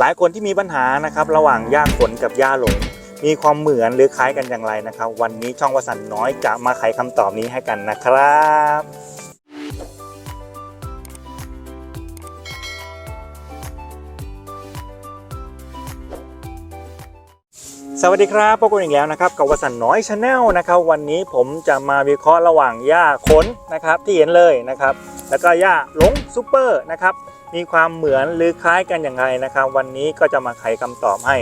หลายคนที่มีปัญหานะครับระหว่างหญ้าขนกับหญ้าหลง มีความเหมือนหรือคล้ายกันอย่างไรนะครับ วันนี้ช่องวสันน้อยจะมาไขคำตอบนี้ให้กันนะครับสวัสดีครับพบกันอีกแล้วนะครับกับวสันน้อยชาแนลนะครับวันนี้ผมจะมาวิเคราะห์ระหว่างหญ้าขนนะครับที่เห็นเลยนะครับ แล้วก็หญ้าหลงซูเปอร์นะครับ มีความเหมือนหรือคล้ายกันอย่างไรนะครับ วันนี้ก็จะมาไขคำตอบให้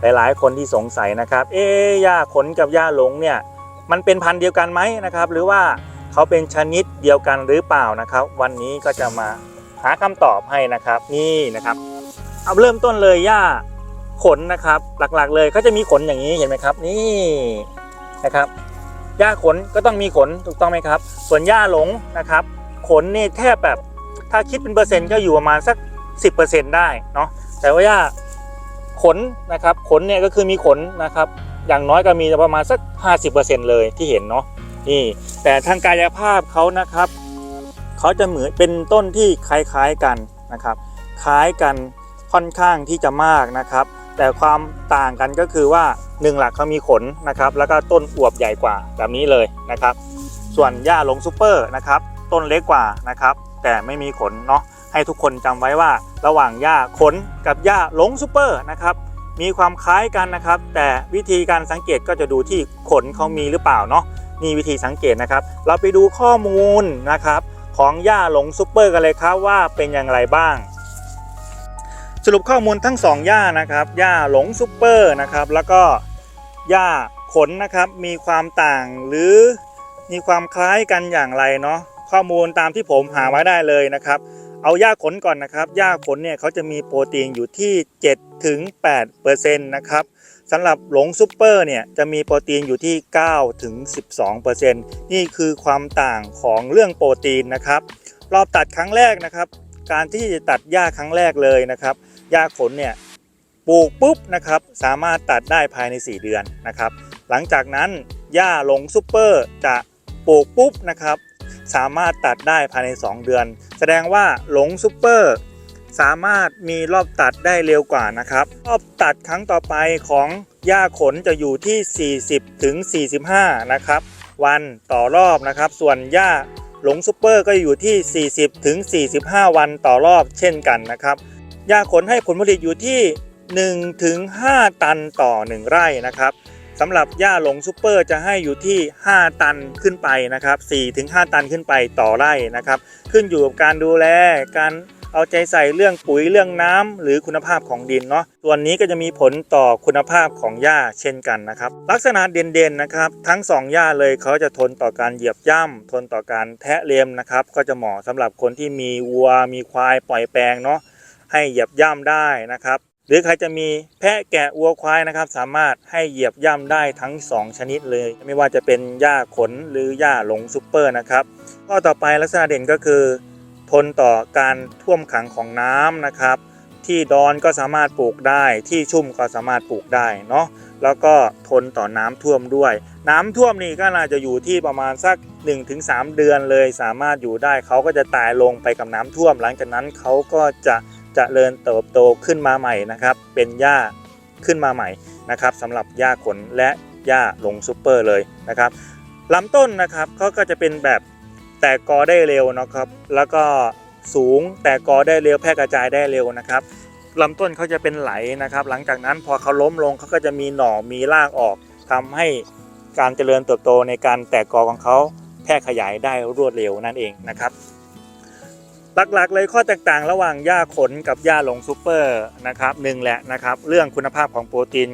หลายๆ คนที่สงสัยนะครับ เอ๊ะหญ้าขนกับหญ้าหลงเนี่ยมันเป็นพันธุ์เดียวกันไหมนะครับ หรือว่าเขาเป็นชนิดเดียวกันหรือเปล่านะครับ วันนี้ก็จะมาหาคำตอบให้นะครับ นี่นะครับ เอาเริ่มต้นเลยหญ้าขนนะครับ หลักๆ เลยเขาจะมีขนอย่างนี้เห็นไหมครับ นี่นะครับหญ้าขนก็ต้องมีขนถูกต้องไหมครับ ส่วนหญ้าหลงนะครับ ขนนี่แทบแบบ ถ้าคิดเป็นเปอร์เซ็นต์ก็อยู่ประมาณสัก 10%ได้เนาะแต่ว่าหญ้าขนนะครับขนเนี่ยก็คือมีขนนะครับ อย่างน้อยก็มีประมาณสัก 50%เลยที่เห็นเนาะนี่แต่ทางกายภาพเขานะครับเขาจะเหมือนเป็นต้นที่คล้ายๆกันนะครับ คล้ายกันค่อนข้างที่จะมากนะครับ แต่ความต่างกันก็คือว่าหนึ่งหลักเขามีขนนะครับ แล้วก็ต้นอวบใหญ่กว่าแบบนี้เลยนะครับ ส่วนหญ้าลงซูเปอร์นะครับ ต้นเล็กกว่านะครับ แต่ไม่มีขนเนาะให้ทุกคนจำไว้ว่าระหว่างหญ้าขนกับหญ้าหลงซูเปอร์นะครับมีความคล้ายกันนะครับ แต่วิธีการสังเกตก็จะดูที่ขนเขามีหรือเปล่าเนาะนี่วิธีสังเกตนะครับ เราไปดูข้อมูลนะครับของหญ้าหลงซูเปอร์กันเลยครับว่าเป็นอย่างไรบ้าง สรุปข้อมูลทั้ง2หญ้านะครับหญ้าหลงซูเปอร์นะครับแล้วก็หญ้าขนนะครับมีความต่างหรือมีความคล้ายกันอย่างไรเนาะ ข้อมูลตามที่ผมหาไว้ได้เลยนะครับ เอาหญ้าขนก่อนนะครับหญ้าขนเนี่ยเขาจะมีโปรตีนอยู่ที่7ถึง8%นต์นะครับสำหรับหลงซูเปอร์เนี่ยจะมีโปรตีนอยู่ที่9ถึง12%นี่คือความต่างของเรื่องโปรตีนนะครับรอบตัดครั้งแรกนะครับ การที่จะตัดหญ้าครั้งแรกเลยนะครับหญ้าขนเนี่ยปลูกปุ๊บนะครับสามารถตัดได้ภายใน 4 เดือนนะครับ หลังจากนั้นหญ้าหลงซูเปอร์จะปลูกปุ๊บนะครับ สามารถตัดได้ภายใน 2 เดือน แสดงว่าหลงซูเปอร์สามารถมีรอบตัดได้เร็วกว่านะครับ รอบตัดครั้งต่อไปของหญ้าขนจะอยู่ที่ 40ถึง45 นะครับ วันต่อรอบนะครับ ส่วนหญ้าหลงซูเปอร์ก็อยู่ที่ 40ถึง45 วันต่อรอบเช่นกันนะครับหญ้าขนให้ผลผลิตอยู่ที่1ถึง5ตันต่อ 1 ไร่นะครับ สำหรับหญ้าหลงซูเปอร์จะให้อยู่ที่ 5 ตันขึ้นไปนะครับ4-5 ตันขึ้นไปต่อไร่นะครับ ขึ้นอยู่กับการดูแลการเอาใจใส่เรื่องปุ๋ยเรื่องน้ำหรือคุณภาพของดินเนาะส่วนนี้ก็จะมีผลต่อคุณภาพของหญ้าเช่นกันนะครับ ลักษณะเด่นๆนะครับ ทั้งสองหญ้าเลยเขาจะทนต่อการเหยียบย่ำทนต่อการแทะเลียมนะครับ ก็จะเหมาะสำหรับคนที่มีวัวมีควายปล่อยแปลงเนาะให้เหยียบย่ำได้นะครับ หรือใครจะมีแพะแกะวัวควายนะครับ สามารถให้เหยียบย่ำได้ทั้ง 2 ชนิดเลย ไม่ว่าจะเป็นหญ้าขนหรือหญ้าหลงซูเปอร์นะครับข้อต่อไปลักษณะเด่นก็คือ ทนต่อการท่วมขังของน้ำนะครับ ที่ดอนก็สามารถปลูกได้ ที่ชุ่มก็สามารถปลูกได้เนาะแล้วก็ทนต่อน้ำท่วมด้วย น้ำท่วมนี่ก็น่าจะอยู่ที่ประมาณสัก 1-3 เดือนเลย สามารถอยู่ได้เขาก็จะตายลงไปกับน้ำท่วม หลังจากนั้นเขาก็จะ จะเริญเติบโตขึ้นมาใหม่นะครับ เป็นหญ้าขึ้นมาใหม่นะครับสำหรับหญ้าขนและหญ้าลงซูเปอร์เลยนะครับลำต้นนะครับเขาก็จะเป็นแบบแตกกอได้เร็วนะครับ แล้วก็สูงแตกกอได้เร็วแพร่กระจายได้เร็วนะครับลำต้นเขาจะเป็นไหลนะครับ หลังจากนั้นพอเขาล้มลงเขาก็จะมีหน่อมีรากออกทำให้การเจริญเติบโตในการแตกกอของเขาแพร่ขยายได้รวดเร็วนั่นเองนะครับ หลักๆ เลยข้อแตกต่างระหว่างหญ้าขนกับหญ้าหลงซูเปอร์นะครับหนึ่งแหละนะครับ เรื่องคุณภาพของโปรตีน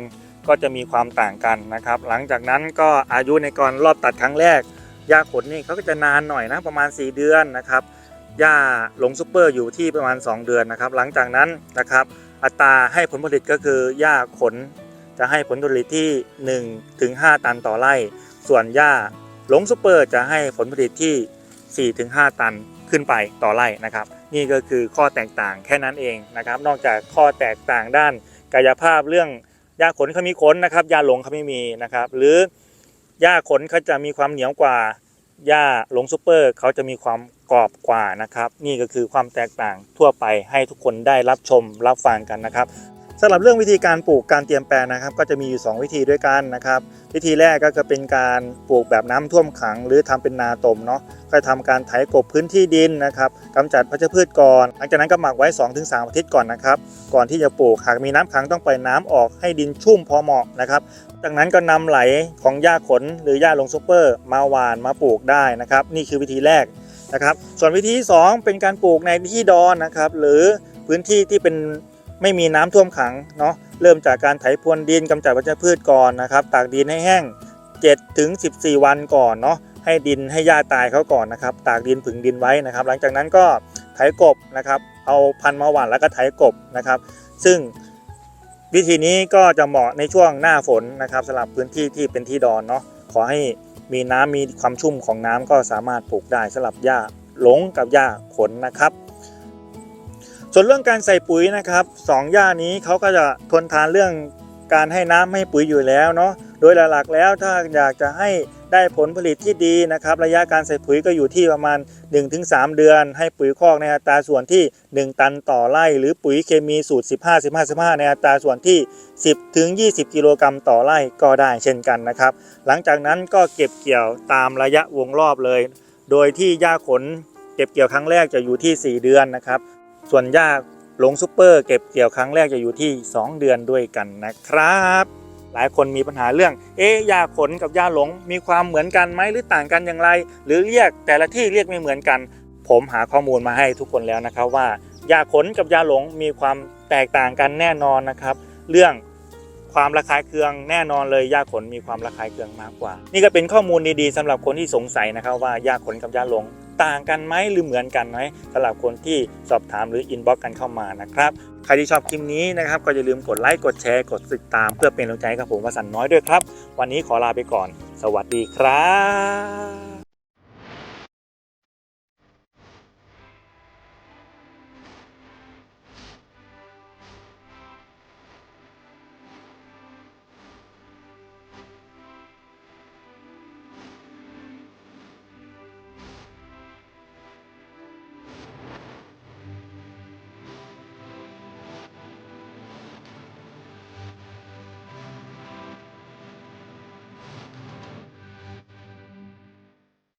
ก็จะมีความต่างกันนะครับ หลังจากนั้นก็อายุในการรอบตัดครั้งแรกหญ้าขนนี่เขาก็จะนานหน่อยนะประมาณ 4 เดือนนะครับหญ้าหลงซูเปอร์อยู่ที่ประมาณ 2 เดือนนะครับ หลังจากนั้นนะครับอัตราให้ผลผลิตก็คือหญ้าขนจะให้ผลผลิตที่1ถึง5ตันต่อไร่ ส่วนหญ้าหลงซูเปอร์จะให้ผลผลิตที่4ถึง5ตัน ขึ้นไปต่อไร่นะครับ นี่ก็คือข้อแตกต่างแค่นั้นเองนะครับ นอกจากข้อแตกต่างด้านกายภาพเรื่องหญ้าขนเขามีขนนะครับหญ้าหลงเขาไม่มีนะครับ หรือหญ้าขนเขาจะมีความเหนียวกว่าหญ้าหลงซูเปอร์เขาจะมีความกรอบกว่านะครับ นี่ก็คือความแตกต่างทั่วไปให้ทุกคนได้รับชมรับฟังกันนะครับำหรับเรื่องวิธีการปลูกการเตรียมแปลงนะครับ ก็จะมีอยู่ 2 วิธีด้วยกันนะครับ วิธีแรกก็คือเป็นการปลูกแบบน้ำท่วมขัง หรือทำเป็นนาตมเนาะก็ทำการไถกบพื้นที่ดินนะครับกำจัดพัชพืชก่อนหลังจากนั้นก็หมักไว้ 2-3 อาทิตย์ก่อนนะครับ ก่อนที่จะปลูกหากมีน้ำขังต้องปล่อยน้ำออกให้ดินชุ่มพอเหมาะนะครับจากนั้นก็นำไหลของหญ้าขนหรือหญ้าลงซุปเปอร์ มาหวานมาปลูกได้นะครับ นี่คือวิธีแรกนะครับ ส่วนวิธีที่สองเป็นการปลูกในที่ดอนนะครับ หรือพื้นที่ที่เป็น ไม่มีน้ำท่วมขังเนาะเริ่มจากการไถพรวนดินกำจัดวัชพืชก่อนนะครับ ตากดินให้แห้ง7ถึง14 วันก่อนเนาะให้ดินให้หญ้าตายเขาก่อนนะครับ ตากดินผึ่งดินไว้นะครับ หลังจากนั้นก็ไถกบนะครับ เอาพันธุ์มาหว่านแล้วก็ไถกบนะครับ ซึ่งวิธีนี้ก็จะเหมาะในช่วงหน้าฝนนะครับสำหรับพื้นที่ที่เป็นที่ดอนเนาะขอให้มีน้ำมีความชุ่มของน้ำก็สามารถปลูกได้สำหรับหญ้าหลงกับหญ้าขนนะครับ ส่วนเรื่องการใส่ปุ๋ยนะครับสองหญ้านี้เขาก็จะทนทานเรื่องการให้น้ำให้ปุ๋ยอยู่แล้วเนาะโดยหลักๆแล้วถ้าอยากจะให้ได้ผลผลิตที่ดีนะครับ ระยะการใส่ปุ๋ยก็อยู่ที่ประมาณ 1-3 เดือน ให้ปุ๋ยคอกในอัตราส่วนที่ 1 ตันต่อไร่ หรือปุ๋ยเคมีสูตร 15 15 15 ในอัตราส่วนที่ 10ถึง20 กิโลกรัมต่อไร่ก็ได้เช่นกันนะครับ หลังจากนั้นก็เก็บเกี่ยวตามระยะวงรอบเลย โดยที่หญ้าขนเก็บเกี่ยวครั้งแรกจะอยู่ที่ 4 เดือนนะครับ ส่วนหญ้าหลงซุปเปอร์เก็บเกี่ยวครั้งแรกจะอยู่ที่ 2 เดือนด้วยกันนะครับ หลายคนมีปัญหาเรื่อง เอ๊ะหญ้าขนกับหญ้าหลงมีความเหมือนกันไหมหรือต่างกันอย่างไร หรือเรียกแต่ละที่เรียกไม่เหมือนกัน ผมหาข้อมูลมาให้ทุกคนแล้วนะครับว่าหญ้าขนกับหญ้าหลงมีความแตกต่างกันแน่นอนนะครับ เรื่องความระคายเคืองแน่นอนเลยหญ้าขนมีความระคายเคืองมากกว่า นี่ก็เป็นข้อมูลดีๆสำหรับคนที่สงสัยนะครับว่าหญ้าขนกับหญ้าหลง ต่างกันไหมหรือเหมือนกันไหมสำหรับคนที่สอบถามหรืออินบ็อกกันเข้ามานะครับใครที่ชอบคลิปนี้นะครับก็อย่าลืมกดไลค์กดแชร์กดติดตาม เพื่อเป็นกำลังใจกับผมวสันน้อยด้วยครับ วันนี้ขอลาไปก่อน สวัสดีครับ